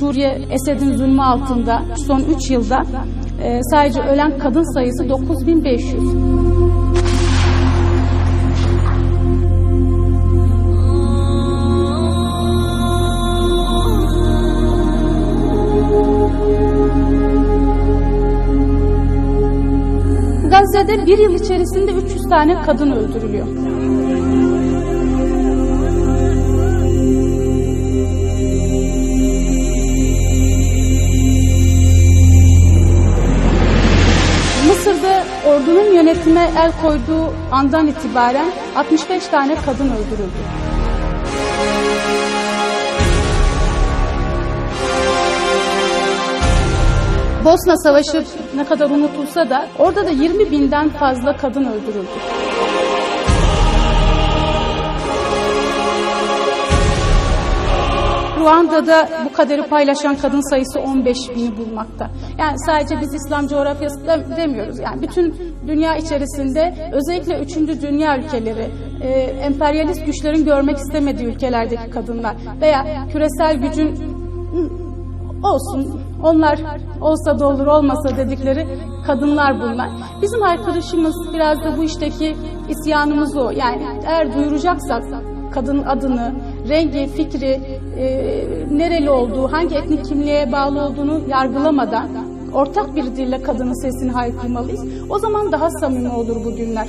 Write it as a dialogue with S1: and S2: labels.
S1: Suriye Esed'in zulmü altında son 3 yılda e, sadece ölen kadın sayısı 9500. Gazze'de bir yıl içerisinde 300 tane kadın öldürülüyor. Yönetime el koyduğu andan itibaren 65 tane kadın öldürüldü. Bosna Savaşı ne kadar unutulsa da orada da 20 binden fazla kadın öldürüldü. Ruanda'da bu kaderi paylaşan kadın sayısı 15 bini bulmakta. Yani sadece biz İslam coğrafyası demiyoruz. Yani bütün dünya içerisinde özellikle 3. dünya ülkeleri, e, emperyalist güçlerin görmek istemediği ülkelerdeki kadınlar veya küresel gücün "Hı, olsun onlar olsa da olur olmasa dedikleri kadınlar bunlar. Bizim arkadaşımız biraz da bu işteki isyanımız o. Yani eğer duyuracaksak kadın adını, rengi, fikri, e, nereli olduğu, hangi etnik kimliğe bağlı olduğunu yargılamadan ortak bir dille kadının sesini haykırmalıyız. O zaman daha samimi olur bu günler.